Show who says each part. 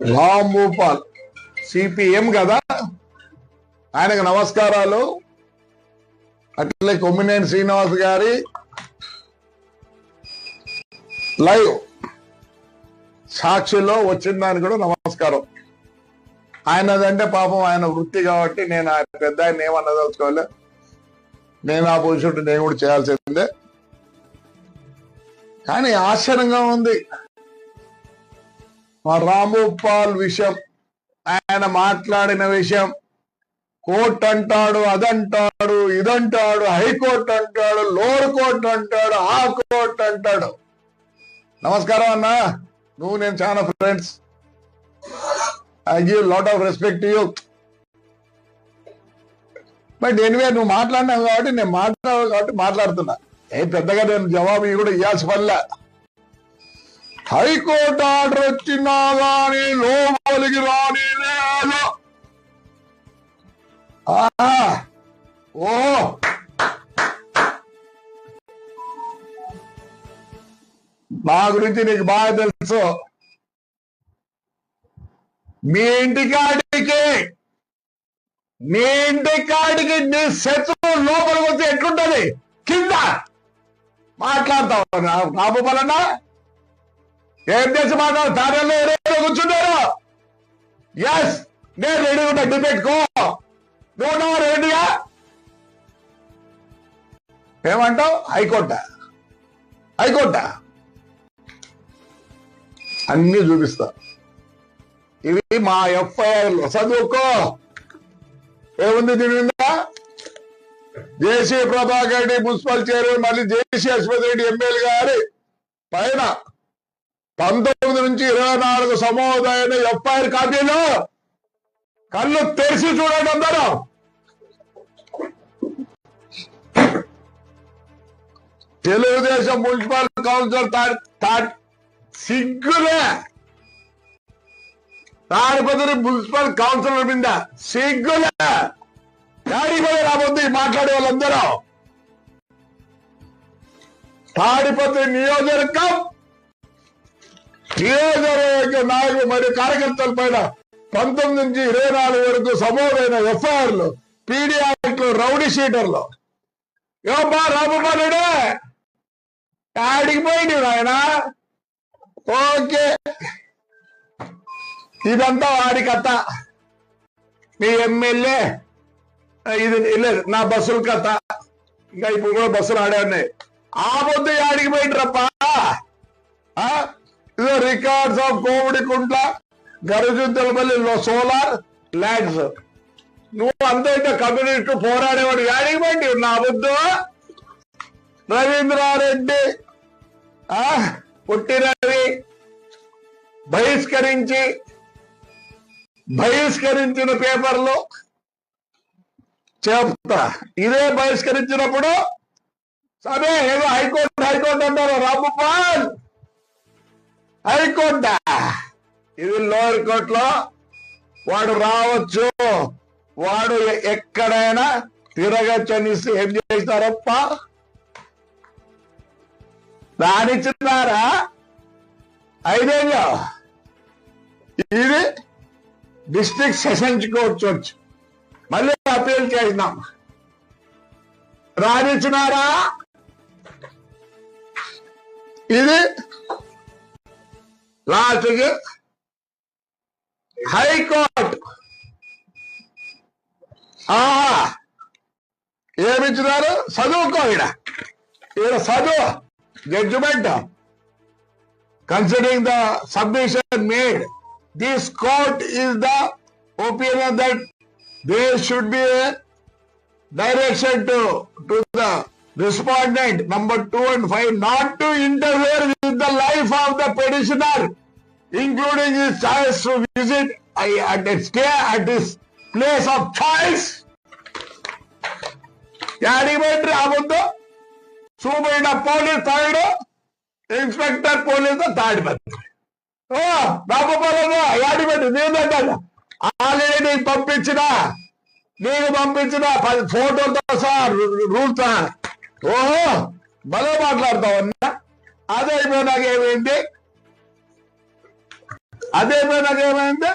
Speaker 1: Ram Bhupal CPM కదా? ఆయనకు నమస్కారాలు. అట్లే కొమ్మినేని శ్రీనివాస్ గారి లైవ్ సాక్షిలో వచ్చిన దానికి కూడా నమస్కారం. ఆయనదంటే పాపం ఆయన వృత్తి కాబట్టి నేను ఆ పెద్ద ఆయన ఏమన్నదలుచుకోవాలి. నేను ఆ పొజిషన్ నేను కూడా చేయాల్సిందే. కానీ ఆశ్చర్యంగా ఉంది. మా రాంభూపాల్ విషయం ఆయన మాట్లాడిన విషయం కోర్టు అంటాడు అదంటాడు ఇదంటాడు హైకోర్టు అంటాడు లోవర్ కోర్టు అంటాడు ఆ కోర్టు అంటాడు నమస్కారం అన్న నువ్వు నేను చాలా friends I give lot of respect you but anyway నువ్వు మాట్లాడినావు కాబట్టి నేను మాట్లాడావు కాబట్టి మాట్లాడుతున్నా. ఏ పెద్దగా నేను జవాబు కూడా ఇవ్వాల్సి పనిలే హైకోర్టు ఆర్డర్ వచ్చినా గాని లోపలికి రాని లేదు. ఓ. నా గురించి నీకు బాగా తెలుసు. మీ ఇంటి కాడికి మీ ఇంటి కాడికి నీ శత్రువు లోపలికి వస్తే ఎట్లుంటది? కింద. మాట్లాడతావు రాబోపాలన్నా ఏం చేసి మాట్లాడు తాడల్లో ఎవరైనా కూర్చుంటారు. ఎస్ నేను రెడీ ఉంటా డిబేట్ నువ్వు నువ్వు రెడీగా ఏమంటావు? High court. High court. అన్ని చూపిస్తా. ఇది మా ఎఫ్ఐఆర్ చదువుకో. ఏముంది దీని జేసీ ప్రభాకర్ రెడ్డి మున్సిపల్ చైర్మన్ మళ్ళీ జేసీ అశ్వత్ రెడ్డి ఎమ్మెల్యే గారి పైన. పంతొమ్మిది నుంచి ఇరవై నాలుగు సమోదైన ఎఫ్ఐఆర్ కాపీలు. కళ్ళు తెరిచి చూడండి అందరూ. తెలుగుదేశం మున్సిపల్ కౌన్సిల్ సిగ్గులే. తాడిపత్రి మున్సిపల్ కౌన్సిలర్ మీద సిగ్గులే. డాడీ రాబోద్ది మాట్లాడే వాళ్ళందరూ. తాడిపత్రి నియోజకవర్గం నియోజకవర్గ నాయకులు మరియు కార్యకర్తల పైన పంతొమ్మిది నుంచి ఇరవై నాలుగు వరకు సమూహమైన ఎఫ్ఐఆర్లు పీడీ యాక్ట్లు రౌడీ షీటర్లు ఏమబ్బా రామబాలుడే ఆడికి పోయింది ఆయన ఓకే ఇదంతా వాడి కథ మీ ఎమ్మెల్యే ఇది లేదు నా బస్సుల కథ ఇంకా ఇప్పుడు కూడా బస్సులు ఆడే ఉన్నాయి ఆ పొద్దు ఆడికి పోయిండ్రప్పా ఆ? ఇదో రికార్డ్స్ ఆఫ్ కోవిడ్ కుంట్ల గరుజుద్దలపల్లి సోలార్ ల్యాండ్స్ నువ్వు అంత కమ్యూనిస్ట్ పోరాడేవాడు యాడికి నా వద్దు రవీంద్రారెడ్డి ఆ పుట్టి రవి బహిష్కరించి బహిష్కరించిన పేపర్లు చెప్తా. ఇదే బహిష్కరించినప్పుడు సరే ఏదో హైకోర్టు హైకోర్టు అంటారు రామపాల్ హైకోర్ట ఇది లోయర్ కోర్టులో వాడు రావచ్చు. వాడు ఎక్కడైనా తిరగచ్చని ఏం చేస్తారప్ప? రానిచ్చినారా ఐదేళ్ళు. ఇది డిస్ట్రిక్ట్ సెషన్స్ కోర్ట్ వచ్చు మళ్ళీ అప్పీల్ చేసినాం. రానిచ్చినారా ఇది లాస్ట్కి హైకోర్టు ఆహా ఏమిచ్చినారు చదువుకో ఈడ ఈడ చదువు judgement considering the submission made, this court is the opinion that there should be a direction to, to the respondent, number two and five, not to interfere with the life of the petitioner, including his choice to visit I- and stay at his place of choice. యాడికి పోయిండ్రు ఆ ముందు చూపోయిన police తాడు inspector police Tadipatri ఓ రామపాలన యాడిపెట్టి నేనంటే ఆల్రెడీ నీకు పంపించిన నీకు పంపించిన పది ఫోటోలతో రూల్స్ ఓహో భలే మాట్లాడతావు అన్న. అదే ఏమైంది? ఏమైంది అదైపోయినాక ఏమైంది